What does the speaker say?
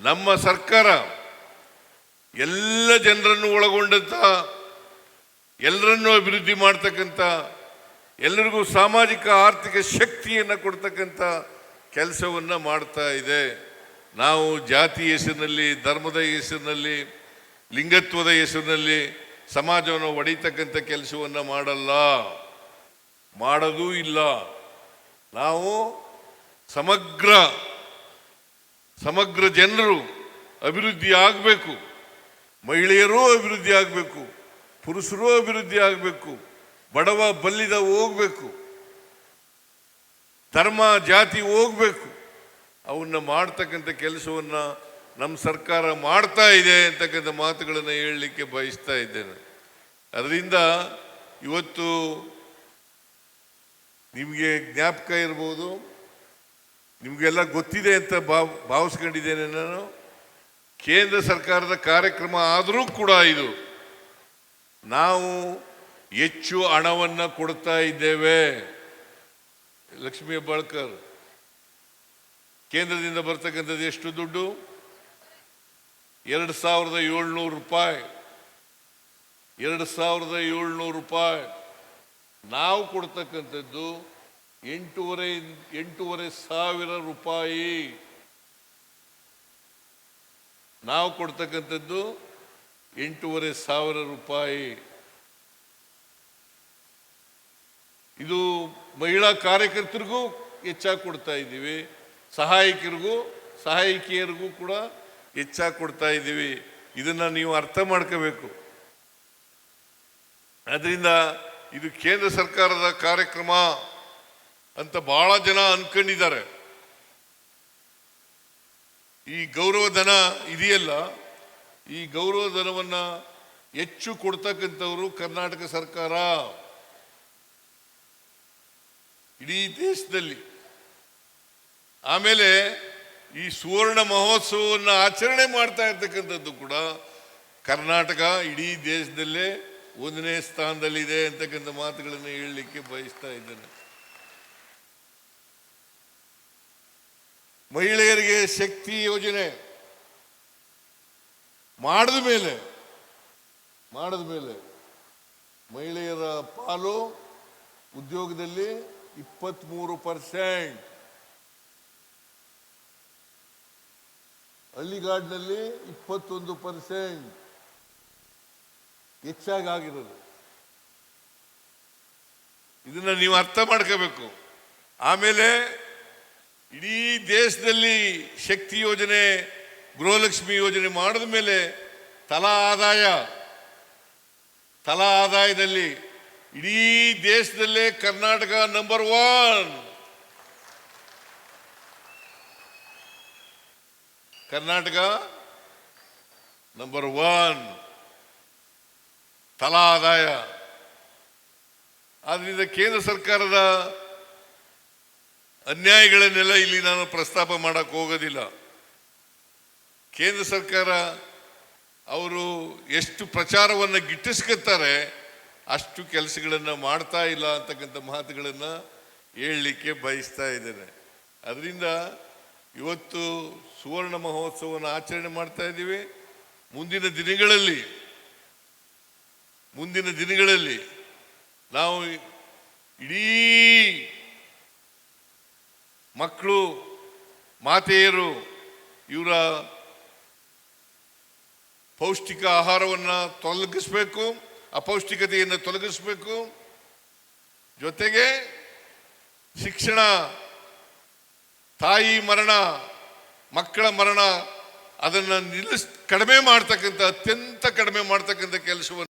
ನಮ್ಮ ಸರ್ಕಾರ ಎಲ್ಲ ಜನರನ್ನು ಒಳಗೊಂಡಂತ ಎಲ್ಲರನ್ನು ಅಭಿವೃದ್ಧಿ ಮಾಡ್ತಕ್ಕಂಥ, ಎಲ್ಲರಿಗೂ ಸಾಮಾಜಿಕ ಆರ್ಥಿಕ ಶಕ್ತಿಯನ್ನು ಕೊಡ್ತಕ್ಕಂಥ ಕೆಲಸವನ್ನು ಮಾಡ್ತಾ ಇದೆ. ನಾವು ಜಾತಿ ಹೆಸರಿನಲ್ಲಿ, ಧರ್ಮದ ಹೆಸರಿನಲ್ಲಿ, ಲಿಂಗತ್ವದ ಹೆಸರಿನಲ್ಲಿ ಸಮಾಜವನ್ನು ಒಡೆಯತಕ್ಕಂಥ ಕೆಲಸವನ್ನು ಮಾಡಲ್ಲ. ಮಾಡೋದೂ ಇಲ್ಲ. ನಾವು ಸಮಗ್ರ ಸಮಗ್ರ ಜನರು ಅಭಿವೃದ್ಧಿ ಆಗಬೇಕು. ಮಹಿಳೆಯರೂ ಅಭಿವೃದ್ಧಿ ಆಗಬೇಕು. ಪುರುಷರೂ ಅಭಿವೃದ್ಧಿ ಆಗಬೇಕು. ಬಡವ ಬಲ್ಲಿದ ಹೋಗಬೇಕು. ಧರ್ಮ, ಜಾತಿ ಹೋಗಬೇಕು. ಅವನ್ನ ಮಾಡ್ತಕ್ಕಂಥ ಕೆಲಸವನ್ನ ನಮ್ಮ ಸರ್ಕಾರ ಮಾಡ್ತಾ ಇದೆ ಅಂತಕ್ಕಂಥ ಮಾತುಗಳನ್ನು ಹೇಳಲಿಕ್ಕೆ ಬಯಸ್ತಾ ಇದ್ದೇನೆ. ಅದರಿಂದ ಇವತ್ತು ನಿಮಗೆ ಜ್ಞಾಪಕ ಇರ್ಬೋದು. ನಿಮಗೆಲ್ಲ ಗೊತ್ತಿದೆ ಅಂತ ಭಾವ್, ಭಾವಿಸ್ಕೊಂಡಿದ್ದೇನೆ ನಾನು. ಕೇಂದ್ರ ಸರ್ಕಾರದ ಕಾರ್ಯಕ್ರಮ ಆದರೂ ಕೂಡ ಇದು. ನಾವು ಹೆಚ್ಚು ಹಣವನ್ನು ಕೊಡ್ತಾ ಇದ್ದೇವೆ. ಲಕ್ಷ್ಮೀ ಹೆಬ್ಬಾಳ್ಕರ್, ಕೇಂದ್ರದಿಂದ ಬರ್ತಕ್ಕಂಥದ್ದು ಎಷ್ಟು ದುಡ್ಡು? ಎರಡು ಸಾವಿರದ ಏಳ್ನೂರು ರೂಪಾಯಿ. ಎರಡು ಸಾವಿರದ ಏಳ್ನೂರು ರೂಪಾಯಿ. ನಾವು ಕೊಡ್ತಕ್ಕಂಥದ್ದು ಎಂಟೂವರೆ ಎಂಟೂವರೆ ಸಾವಿರ ರೂಪಾಯಿ ನಾವು ಕೊಡ್ತಕ್ಕಂಥದ್ದು ಎಂಟೂವರೆ ಸಾವಿರ ರೂಪಾಯಿ. ಇದು ಮಹಿಳಾ ಕಾರ್ಯಕರ್ತರಿಗೂ ಹೆಚ್ಚಾಗಿ ಕೊಡ್ತಾ ಇದ್ದೀವಿ. ಸಹಾಯಕರಿಗೂ, ಸಹಾಯಕಿಯರಿಗೂ ಕೂಡ ಹೆಚ್ಚಾಗಿ ಕೊಡ್ತಾ ಇದ್ದೀವಿ. ಇದನ್ನು ನೀವು ಅರ್ಥ ಮಾಡ್ಕೋಬೇಕು. ಅದರಿಂದ ಇದು ಕೇಂದ್ರ ಸರ್ಕಾರದ ಕಾರ್ಯಕ್ರಮ. ಅಂತ ಬಹಳ ಜನ ಅನ್ಕೊಂಡಿದ್ದಾರೆ. ಈ ಗೌರವಧನ ಇದೆಯಲ್ಲ, ಈ ಗೌರವ ಧನವನ್ನ ಹೆಚ್ಚು ಕೊಡ್ತಕ್ಕಂಥವ್ರು ಕರ್ನಾಟಕ ಸರ್ಕಾರ. ಇಡೀ ದೇಶದಲ್ಲಿ. ಆಮೇಲೆ ಈ ಸುವರ್ಣ ಮಹೋತ್ಸವವನ್ನು ಆಚರಣೆ ಮಾಡ್ತಾ ಇರ್ತಕ್ಕಂಥದ್ದು ಕೂಡ ಕರ್ನಾಟಕ ಇಡೀ ದೇಶದಲ್ಲೇ ಒಂದನೇ ಸ್ಥಾನದಲ್ಲಿದೆ ಅಂತಕ್ಕಂಥ ಮಾತುಗಳನ್ನು ಹೇಳಲಿಕ್ಕೆ ಬಯಸ್ತಾ ಇದ್ದೇನೆ. ಮಹಿಳೆಯರಿಗೆ ಶಕ್ತಿ ಯೋಜನೆ ಮಾಡಿದ ಮೇಲೆ ಮಾಡಿದ ಮೇಲೆ ಮಹಿಳೆಯರ ಪಾಲು ಉದ್ಯೋಗದಲ್ಲಿ ಇಪ್ಪತ್ತ್ಮೂರು ಪರ್ಸೆಂಟ್ ಹಳ್ಳಿಗಾಡಿನಲ್ಲಿ ಇಪ್ಪತ್ತೊಂದು ಪರ್ಸೆಂಟ್ ಹೆಚ್ಚಾಗಿ ಆಗಿರೋದು. ಇದನ್ನ ನೀವು ಅರ್ಥ ಮಾಡ್ಕೋಬೇಕು. ಆಮೇಲೆ ಇಡೀ ದೇಶದಲ್ಲಿ ಶಕ್ತಿ ಯೋಜನೆ, ಗೃಹಲಕ್ಷ್ಮಿ ಯೋಜನೆ ಮಾಡಿದ ಮೇಲೆ ತಲಾ ಆದಾಯ, ತಲಾ ಆದಾಯದಲ್ಲಿ ಇಡೀ ದೇಶದಲ್ಲೇ Karnataka number one Karnataka number one ತಲಾ ಆದಾಯ. ಆದ್ರಿಂದ ಕೇಂದ್ರ ಸರ್ಕಾರದ ಅನ್ಯಾಯಗಳನ್ನೆಲ್ಲ ಇಲ್ಲಿ ನಾನು ಪ್ರಸ್ತಾಪ ಮಾಡಕ್ಕೆ ಹೋಗೋದಿಲ್ಲ. ಕೇಂದ್ರ ಸರ್ಕಾರ ಅವರು ಎಷ್ಟು ಪ್ರಚಾರವನ್ನು ಗಿಟ್ಟಿಸ್ಕೊತಾರೆ, ಅಷ್ಟು ಕೆಲಸಗಳನ್ನು ಮಾಡ್ತಾ ಇಲ್ಲ ಅಂತಕ್ಕಂಥ ಮಾತುಗಳನ್ನು ಹೇಳಲಿಕ್ಕೆ ಬಯಸ್ತಾ ಇದ್ದೇನೆ. ಅದರಿಂದ ಇವತ್ತು ಸುವರ್ಣ ಮಹೋತ್ಸವವನ್ನು ಆಚರಣೆ ಮಾಡ್ತಾ ಇದ್ದೀವಿ. ಮುಂದಿನ ದಿನಗಳಲ್ಲಿ ಮುಂದಿನ ದಿನಗಳಲ್ಲಿ ನಾವು ಇಡೀ ಮಕ್ಕಳು, ಮಾತೆಯರು, ಇವರ ಪೌಷ್ಟಿಕ ಆಹಾರವನ್ನು ತೊಲಗಿಸಬೇಕು, ಅಪೌಷ್ಟಿಕತೆಯನ್ನು ತೊಲಗಿಸಬೇಕು. ಜೊತೆಗೆ ಶಿಕ್ಷಣ, ತಾಯಿ ಮರಣ, ಮಕ್ಕಳ ಮರಣ, ಅದನ್ನು ನಿಲ್ಲಿಸ್, ಕಡಿಮೆ ಮಾಡ್ತಕ್ಕಂಥ, ಅತ್ಯಂತ ಕಡಿಮೆ ಮಾಡ್ತಕ್ಕಂಥ ಕೆಲಸವನ್ನು